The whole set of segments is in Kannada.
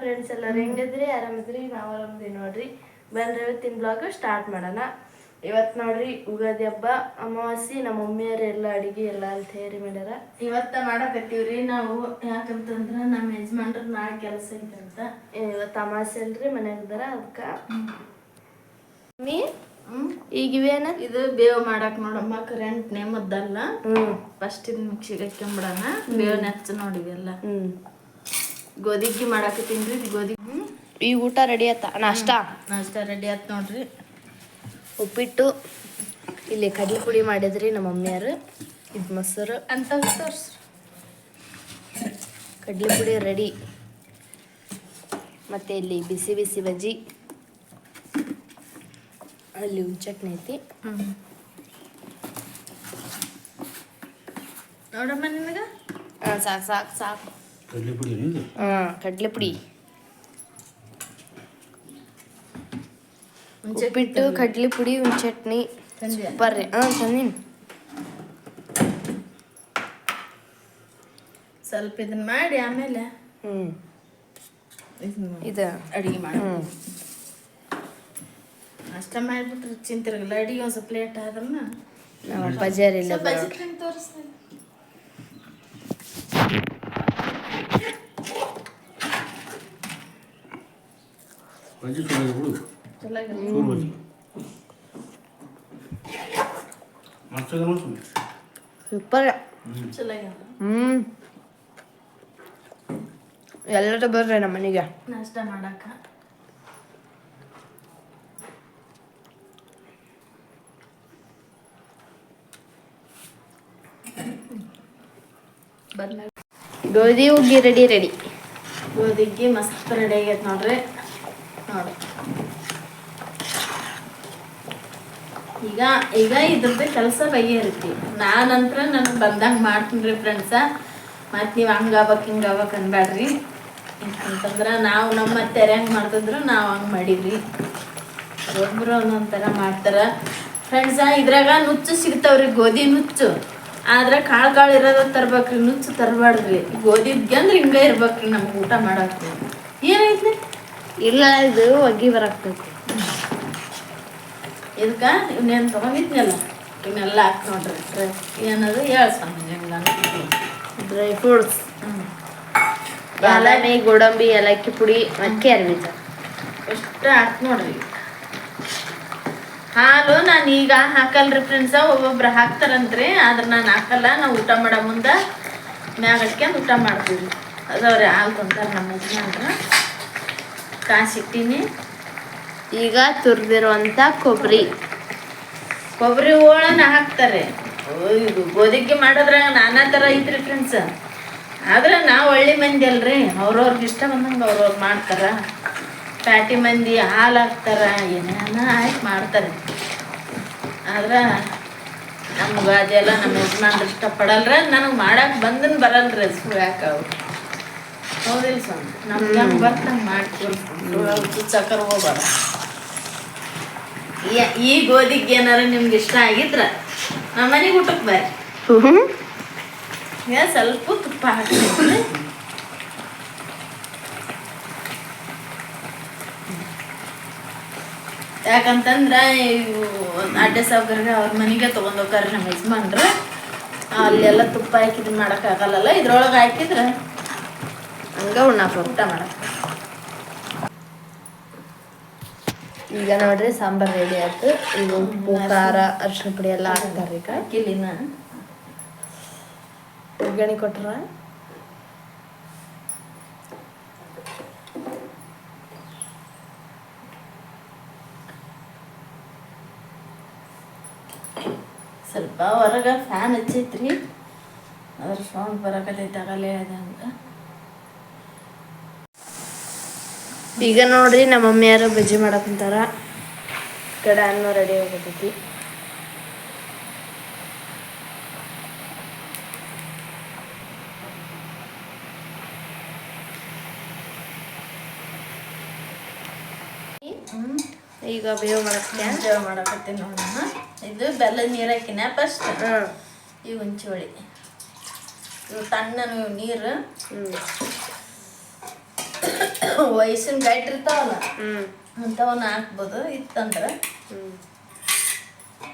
ಫ್ರೆಂಡ್ಸ್ ಎಲ್ಲರೂ ಹೆಂಗಿದ್ರಿ? ಆರಾಮಿದ್ರಿ? ನಾವು ಆರಾಮದಿವಿ ನೋಡ್ರಿ. ಬಂದ್ರೆ ಇವತ್ತಿನ ಬ್ಲಾಗ್ ಸ್ಟಾರ್ಟ್ ಮಾಡೋಣ. ಇವತ್ತು ನೋಡ್ರಿ ಯುಗಾದಿ ಹಬ್ಬ ಅಮಾವಾಸ್ಯೆ ನಮ್ಮ ಮಮ್ಮಿಯವರು ಎಲ್ಲ ಅಡುಗೆ ಎಲ್ಲ ಅಲ್ಲಿ ತಯಾರಿ ಮಾಡ್ಯಾರ. ಇವತ್ತ ಮಾಡಕತ್ತೀವ್ರಿ ನಾವು. ಯಾಕಂತಂದ್ರ ನಮ್ಮ ಯಜಮಾನ್ರ ನಾಳೆ ಕೆಲಸ ಅಂತ. ಇವತ್ತು ಅಮಾವಾಸ್ಯೆ ಅಲ್ರಿ ಮನ್ಯಾಗ ಇದಾರ ಅದಕ್ಕೆ ಮಮ್ಮಿ? ಈಗ ಇವೇನ? ಇದು ಬೇವು ಮಾಡಕ್ ನೋಡಮ್ಮ ಕರೆಂಟ್ ನೇಮದ್ದಲ್ಲ ಹ್ಞೂ ಫಸ್ಟ್ ಇದು ಮಿಕ್ಸಿಗೆ ಹಾಕ್ಕೊಂಬಿಡೋಣ ಬೇವು ನೆಚ್ಚ ನೋಡಿ ಎಲ್ಲ ಹ್ಞೂ ಗೋಧಿಗಿ ಮಾಡಾಕತ್ತೀನ್ರಿ ರೀ ಗೋಧಿ ಈ ಊಟ ರೆಡಿ ಆತ ನಾಷ್ಟ? ನಾಷ್ಟ ರೆಡಿ ಆಯ್ತು ನೋಡ್ರಿ. ಉಪ್ಪಿಟ್ಟು ಇಲ್ಲಿ ಕಡ್ಲಿ ಪುಡಿ ಮಾಡಿದ್ರಿ ನಮ್ಮ ಮಮ್ಮಿಯರು ಇದು ಮೊಸರು. ಅಂತ ಕಡ್ಲಿ ಪುಡಿ ರೆಡಿ ಮತ್ತೆ ಇಲ್ಲಿ ಬಿಸಿ ಬಿಸಿ ಬಜ್ಜಿ. ಅಲ್ಲಿ ಹುಂಚಟ್ನಿ ಚಟ್ನಿ ಐತಿ. ನೋಡಮ್ಮ ನಿನಗ? ಹಾಂ ಸಾಕು ಸಾಕು ಸಾಕು. ಹಾಂ ಕಡ್ಲೆ ಪುಡಿ ಉಪ್ಪಿಟ್ಟು ಕಡ್ಲೆ ಪುಡಿ ಒಂದು ಚಟ್ನಿ. ಬರ್ರಿ ಹಾಂ ತಂದೀನಿ. ಸ್ವಲ್ಪ ಇದನ್ನ ಮಾಡಿ ಆಮೇಲೆ ಹ್ಞೂ ಇದನ್ನ ಇದು. ಅಡಿಗೆ ಮಾಡಿ. ಅಷ್ಟ ಮಾಡಿಬಿಟ್ರೆ ಚಿಂತಿರಲ್ಲ. ಅಡಿಗೆ ಒಂದು ಸ್ವಲ್ಪ ಲೇಟ್ ಇಲ್ಲ ನಮ್ಮ ಅಪ್ಪಾಜಿಯರ್ ಇಲ್ಲ ಸ್ವಲ್ಪ ಬಜ್ಜಿ ತೋರಿಸ್ತೀನಿ ಬಜ್ಜಿ ಚೂರಾಗಿ ಬಿಡು ಚಲೋ ಆಗಿಲ್ಲ. ಚೂರು ಬಜ್ಜಿ. ಮಸ್ತಾಗ ಮಾಡ್ತೀನಿ ಸೂಪರ್. ಹ್ಞೂ ಎಲ್ಲರೂ ಬರ್ರಿ ನಮ್ಮ ಮನೆಗೆ. ನಾಷ್ಟ ಮಾಡಾಕ ಗೋಧಿ ಹುಗ್ಗಿ ರೆಡಿ ರೆಡಿ ಗೋಧಿ ಗೋಧಿಗೆ ಮಸ್ತ್ ರೆಡಿ ಆಗೈತೆ ನೋಡ್ರಿ. ಈಗ ಈಗ ಇದ್ರದ್ದು ಕೆಲಸ ಬಗೆಹರಿತಿ ನಾನಂತ್ರ ನನಗೆ ಬಂದಂಗೆ ಮಾಡ್ತೀನಿ ರೀ ಫ್ರೆಂಡ್ಸ ಮತ್ತು ನೀವು ಹಂಗೆ ಆಗ್ಬೇಕು, ಹಿಂಗೆ ಆಗ್ಬೇಕು ಅನ್ಬೇಡ್ರಿ ಅಂತಂದ್ರೆ ನಾವು ನಮ್ಮ ತೆರೆ ಹಂಗೆ ಮಾಡ್ತಿದ್ರು ನಾವು ಹಂಗೆ ಮಾಡಿದ್ರಿ ಒಬ್ಬರು ಒಂದೊಂದು ಥರ ಮಾಡ್ತಾರೆ. ಫ್ರೆಂಡ್ಸ ಇದ್ರಾಗ ನುಚ್ಚು ಸಿಗ್ತಾವ್ರಿ, ಗೋಧಿ ನುಚ್ಚು. ಆದ್ರೆ ಕಾಳು ಕಾಳು ಇರೋದ ತರ್ಬೇಕ್ರಿ, ನುಚ್ಚು ತರಬಾರ್ದ್ರಿ. ಗೋಧಿದ್ಗೆ ಅಂದ್ರೆ ಹಿಂಗೆ ಇರ್ಬೇಕ್ರಿ ನಮ್ಗೆ ಊಟ ಮಾಡಕ್ಕೆ ಏನೈತಿ ಇಲ್ಲ ಇದು ಒಗ್ಗಿ ಬರಾಕ್ತೈತಿ ಇದಕ್ಕೆ ಇವನ್ನೇನು ತಗೊಂಡಿದ್ನಲ್ಲ ಇವನ್ನೆಲ್ಲ ಹಾಕಿ ನೋಡ್ರಿ. ಡ್ರೈ ಏನದು ಹೇಳ ಡ್ರೈ ಫ್ರೂಟ್ಸ್ ಹ್ಞೂ ಬಾದಾಮಿ ಗೋಡಂಬಿ ಏಲಕ್ಕಿ ಪುಡಿ ಮಕ್ಕಿ ಅರ್ಬಿತ ಎಷ್ಟು ಹಾಕಿ ನೋಡ್ರಿ. ಹಾಲು ನಾನು ಈಗ ಹಾಕಲ್ರಿ ಫ್ರೆಂಡ್ಸ ಒಬ್ಬೊಬ್ರು ಹಾಕ್ತಾರಂತ್ರಿ ಆದ್ರೆ ನಾನು ಹಾಕಲ್ಲ ನಾವು ಊಟ ಮಾಡೋ ಮುಂದೆ ಮ್ಯಾಗ ಊಟ ಮಾಡ್ತೀವಿ. ಅದವ್ರಿ ಹಾಲು ತಂತಾರೆ ನಮ್ಮ ಯಜಮಾನ್ರ. ಕಾಸಿಟ್ಟಿನಿ. ಈಗ ತುರ್ದಿರುವಂತ ಕೊಬ್ಬರಿ ಕೊಬ್ಬರಿ ಹೋಳನ್ನ ಹಾಕ್ತಾರೆ. ಇದು ಗೋಧಿಗೆ ಮಾಡೋದ್ರಾಗ ನಾನಾ ಥರ ಐತ್ರಿ ಫ್ರೆಂಡ್ಸ್ ಆದ್ರೆ ನಾವು ಒಳ್ಳೆ ಮಂದಿ ಅಲ್ರಿ ಅವ್ರವ್ರಿಗೆ ಇಷ್ಟ ಬಂದಂಗೆ ಅವ್ರವ್ರು ಮಾಡ್ತಾರ. ಪ್ಯಾಟಿ ಮಂದಿ ಹಾಲು ಹಾಕ್ತಾರ ಏನೇನ ಹಾಕಿ ಮಾಡ್ತಾರೆ. ಆದ್ರೆ ನಮ್ಗೆ ಅದೆಲ್ಲ ನಮ್ಮ ಯಜಮಾನ್ರು ಇಷ್ಟಪಡಲ್ರ ನನಗೆ ಮಾಡಕ್ಕೆ ಬಂದನ್ ಬರಲ್ರಿ ಸ್ಕೂಲ್ ಯಾಕೆ ಅವ್ರು. ಹೌದಿಲ್ಲ ಸ್ವಾಮಿ. ನಮ್ಗೆ ಹಂಗೆ ಬರ್ತಂಗೆ ಮಾಡಿ ತೋರಿಸ್ಕೊಂಡು ಚಕ್ಕರ ಹೋಗ್ಬಾರ ಈ- ಗೋಧಿಗೆ ಏನಾರ ನಿಮ್ಗೆ ಇಷ್ಟ ಆಗಿದ್ರ ನಮ್ಮ ಮನೆಗೆ ಊಟಕ್ಕೆ ಬರ್ರಿ. ಸ್ವಲ್ಪ ತುಪ್ಪ ಹಾಕ್ತೀನಿ ಯಾಕಂತಂದ್ರ ಇವು ಅಡ್ಡೆ ಅವ್ರ ಮನೆಗೆ ತೊಗೊಂಡೋಗ್ತಾರೆ ನಮ್ಮ ಯಜಮಾನ್ರ. ಅಲ್ಲೆಲ್ಲ ತುಪ್ಪ ಹಾಕಿದ್ ಮಾಡಕ್ಕಾಗಲ್ಲಲ್ಲ ಇದ್ರೊಳಗ ಹಾಕಿದ್ರೆ ಹಂಗ ಉಣ್ಣಾಕ ಊಟ ಮಾಡ ಈಗ ನೋಡ್ರಿ ಸಾಂಬಾರ್ ರೆಡಿ ಆಯ್ತು. ಈಗ ಉಪ್ಪು ಖಾರ ಅರ್ಶಿನ ಪುಡಿ ಎಲ್ಲ ಹಾಕ್ತಾರೆ ಈಗ. ಹಾಕಿಲ್ಲಿನ? ಒಗ್ಗರಣೆ ಕೊಟ್ರ? ಸ್ವಲ್ಪ ಹೊರಗೆ ಫ್ಯಾನ್ ಹಚ್ಚೈತ್ರಿ. ಅದ್ರ ಸೌಂಡ್ ಬರಕತ್ತೈತೆ ಆಗಲೇ ಅದಂಗ ಈಗ ನೋಡ್ರಿ ನಮ್ಮ ಮಮ್ಮಿಯಾರು ಬಜ್ಜಿ ಮಾಡಕ್ಕಂತಾರ ಈ ಕಡೆ ಅನ್ನ ರೆಡಿ ಆಗತೈತಿ. ಈಗ ಬೇವು ಮಾಡಕ್ಕೆ. ಜವ ಮಾಡಕತ್ತೀನಿ ನೋಡೋಣ ಇದು ಬೆಲ್ಲದ ನೀರು ಹಾಕಿನ ಫಸ್ಟ್ ಈ ಇವು ತಣ್ಣನ ನೀರು. ವಯಸ್ಸಿನ ಗೈಟ್ ಇರ್ತಾವಲ್ಲ ಅಂಥವನ್ನ ಹಾಕ್ಬೋದು. ಇತ್ತಂದ್ರೆ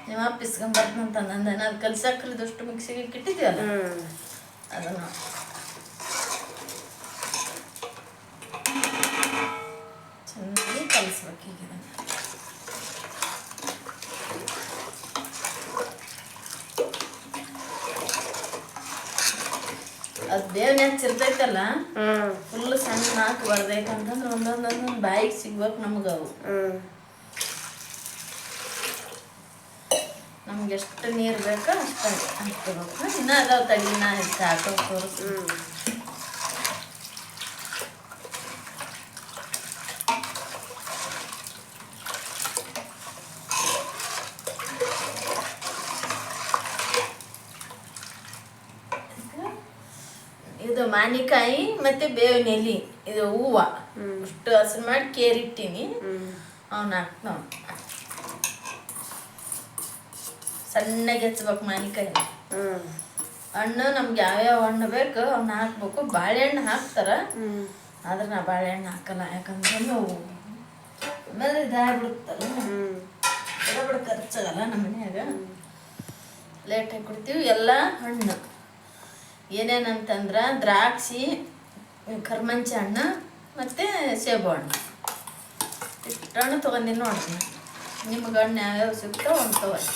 ನಿಮ್ಮ ಪಿಸ್ಕೊಂಡ್ ಬರ್ತಂತ ನಂದು ನಾನು ಕಲ್ಸಕ್ರಿ ದಷ್ಟು ಮಿಕ್ಸಿಗೆ ಇಟ್ಟಿದ್ವಲ್ಲ ಅದನ್ನ ಅದನ್ನು. ಚೆನ್ನಾಗಿ ಕಲಿಸ್ಬೇಕು ಈಗ ಅದು ಬೇವ್ನ ಹಚ್ಚಿರ್ತೈತಲ್ಲ ಫುಲ್ ಸಣ್ಣ ನಾಲ್ಕು ಬರ್ದೈತಂತಂದ್ರೆ ಅಂತಂದ್ರೆ ಒಂದೊಂದು ಬಾಯಿಗೆ ಸಿಗ್ಬೇಕು ನಮ್ಗೆ ಅವು. ನಮ್ಗೆ ಎಷ್ಟು ನೀರು ಬೇಕೋ ಅಷ್ಟು ಹಾಕ್ಕೋಬೇಕು. ಇನ್ನೂ ಅದಾವ ತಡಿ ನಾ ಇಷ್ಟು ಹಾಕೋ ತೋರಿಸ್ ಮಾನಿಕಾಯಿ ಮತ್ತೆ ಬೇವಿನ ಎಲೆ ಇದು ಹೂವು. ಅಷ್ಟು ಹಸಿರು ಮಾಡಿ ಕೇರಿಟ್ಟಿನಿ. ಅವನ್ನ ಹಾಕ್ತಾವ ಸಣ್ಣಗೆ ಹೆಚ್ಚಬೇಕು ಮಾನಿಕಾಯಿ. ಹಣ್ಣು ನಮ್ಗೆ ಯಾವ್ಯಾವ ಹಣ್ಣು ಬೇಕು ಅವನ್ನ ಹಾಕ್ಬೇಕು. ಬಾಳೆಹಣ್ಣು ಹಾಕ್ತಾರ. ಆದ್ರೆ ನಾ ಬಾಳೆಹಣ್ಣು ಹಾಕಲ್ಲ. ಯಾಕಂದ್ರೆ ನಾವು ಆಮೇಲೆ ಇದಾಗ್ಬಿಡುತ್ತಲ್ಲ ಹ್ಮ್. ಬಿಡ ಖರ್ಚಾಗಲ್ಲ ನಮ್ಮ ಮನ್ಯಾಗ. ಲೇಟಾಗಿ ಕೊಡ್ತೀವಿ. ಎಲ್ಲ ಹಣ್ಣು. ಏನೇನಂತಂದ್ರೆ ದ್ರಾಕ್ಷಿ ಕರ್ಮಂಚ ಹಣ್ಣು ಮತ್ತು ಸೇಬು ಹಣ್ಣು ಇಷ್ಟು ಹಣ್ಣು ತೊಗೊಂಡಿನಿ ನೋಡ್ರಿ ನಿಮ್ಗೆ ಹಣ್ಣು ಯಾವ್ಯಾವ ಸಿಗ್ತಾವ ಒಂದು ತೊಗೊಳ್ಳಿ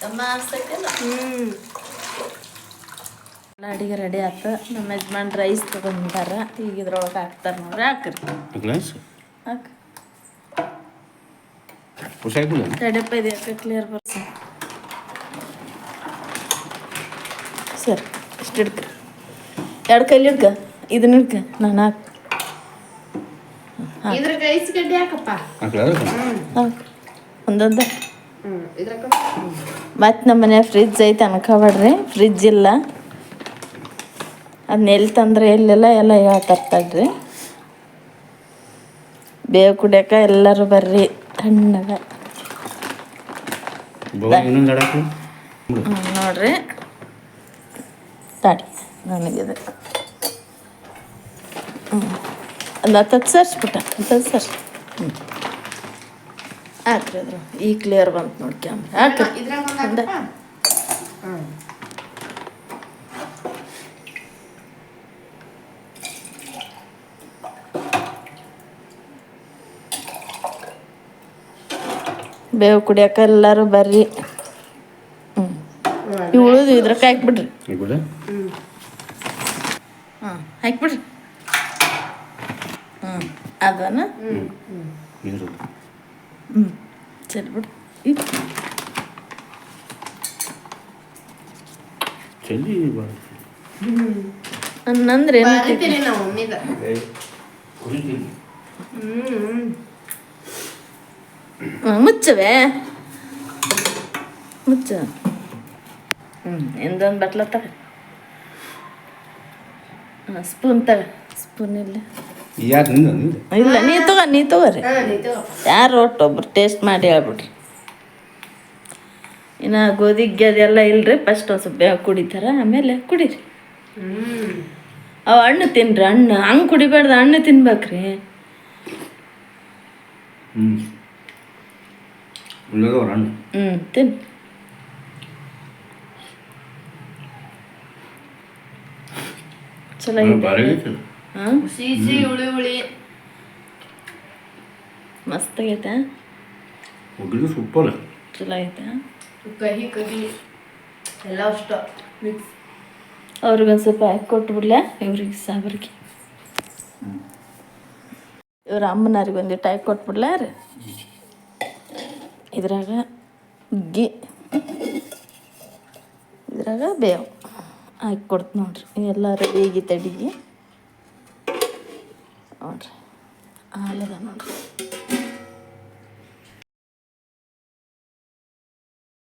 ತಮ್ಮ ಹ್ಮ್. ಅಡಿಗೆ ರೆಡಿ ಆಯ್ತು ನಮ್ಮ ಯಜಮಾನ್ ರೈಸ್ ತೊಗೊಂಡಾರ ಈಗ ಇದ್ರೊಳಗೆ ಹಾಕ್ತಾರೆ ನೋಡ್ರಿ. ಹಾಕ್ರಿ. ಹಾಕಿ ಹಾಕ್ ಹೊಸಾಗಿಲ್ಲ ತಡೆಪ್ಪ ಇದೆ ಕ್ಲಿಯರ್ ಬರ್ಸ ಸರ್ ಇಷ್ಟು ಹಿಡ್ಕ ಎರಡು ಕೈಲಿ ಹಿಡ್ಕ ಇದನ್ನ ಹಿಡ್ಕ ನಾನು ಹಾಕ್ ಇದ್ರ ರೈಸ್ ಗಡ್ಡೆ ಹಾಕಪ್ಪ ಒಂದೊಂದು ಮತ್ತು ನಮ್ಮ ಮನೆ ಫ್ರಿಜ್ ಐತೆ ಅನ್ಕೋಬೇಡ್ರಿ ಫ್ರಿಜ್ ಇಲ್ಲ ಅದನ್ನ ಎಲ್ಲಿ ತಂದ್ರೆ ಎಲ್ಲಿಲ್ಲ ಎಲ್ಲ ಹೇಳ್ತರ್ತಾಡ್ರಿ ಬೇವು ಕುಡಿಯೋಕೆ ಎಲ್ಲರೂ ಬರ್ರಿ ತಣ್ಣಗೆ ನೋಡ್ರಿ. ತಾಡಿ ನನಗಿದು. ಹ್ಞೂ ಒಂದು ಹತ್ತತ್ತು ಸರ್ಸ್ಬಿಟ್ಟ ಹತ್ತತ್ತು ಸರ್ಸ್ ಹ್ಞೂ ಹಾಕ್ರಿ ಅದ್ರ ಈ ಕ್ಲಿಯರ್ ಬಂತು ನೋಡಿ ಕ್ಯಾಮ್ರಾ. ಹಾಕ್ರಿ ಇದ್ರಾಗ ಒಂದ್ ಒಂದ- ಹಾಕಪ್ಪ ಹ್ಮ್ ಬೇವು ಕುಡಿಯೋಕೆ ಎಲ್ಲರೂ ಬರ್ರಿ. ಹ್ಞೂ ಇವು ಉಳಿದು ಇದ್ರಕ್ಕೆ ಹಾಕ್ಬಿಡ್ರಿ. ಹಾಂ ಹಾಕ್ಬಿಡ್ರಿ. ಹ್ಞೂ ಅದನ್ನ? ಹ್ಞೂ ಸರಿ ಬಿಡ್ರಿ ಈಗ ಮುಚ್ಚವೆ ಮುಚ್ಚ ಹ್ಞೂ ಎಂದೊಂದು ಬಟ್ಲ ತಗ ಸ್ಪೂನ್ ತಗ ಸ್ಪೂನ್ ಇಲ್ಲ ಇಲ್ಲ ನೀ ತಗೋ ನೀ ತಗೋರಿ ಯಾರು ಒಟ್ಟು ಒಬ್ರು ಟೇಸ್ಟ್ ಮಾಡಿ ಹೇಳ್ಬಿಡ್ರಿ ಇನ್ನು ಗೋಧಿ ಅದೆಲ್ಲ ಇಲ್ರಿ ಫಸ್ಟ್ ಒಂದು ಸ್ವಲ್ಪ ಬೇಗ ಕುಡಿತಾರ ಆಮೇಲೆ ಕುಡೀರಿ. ಹ್ಮ್ ಅವು ಹಣ್ಣು ತಿನ್ರಿ ಹಣ್ಣು. ಹಂಗೆ ಕುಡಿಬಾರ್ದು ಹಣ್ಣು ತಿನ್ಬೇಕ್ರಿ. ಹ್ಞೂ ಉಳ್ಳದವ್ರ ಹಣ್ಣು ಹ್ಞೂ ತಿನ್ ಚಲೋ ಭಾರಿ ಐತೆ ಹಾಂ ಸಿಹಿ ಹುಳಿ ಹುಳಿ ಮಸ್ತ್ ಆಗೈತೆ ಒಗ್ಗರಣೆ ಸೂಪರ್ ಚಲೋ ಐತೆ ಕಹಿ ಕಹಿ ಎಲ್ಲ ಅಷ್ಟ ಮಿಕ್ಸ್ ಅವ್ರಿಗೊಂದು ಸ್ವಲ್ಪ ಹಾಕಿ ಕೊಟ್ಬಿಡ್ಲ ಇವ್ರಿಗೆ ಸಾಬ್ರಿಗೆ ಇವ್ರ ಅಮ್ಮನವ್ರಿಗೆ ಒಂದಿಟ್ಟು ಹಾಕಿ ಕೊಟ್ಬಿಡ್ಲ ರೀ ಇದ್ರಾಗ ಗಿ ಇದ್ರಾಗ ಬೇವು ಹಾಕಿ ಕೊಡ್ತು ನೋಡ್ರಿ. ಎಲ್ಲ ರೆಡಿ ತಡಿಗೆ ನೋಡ್ರಿ. ಹಾಲದ ನೋಡ್ರಿ.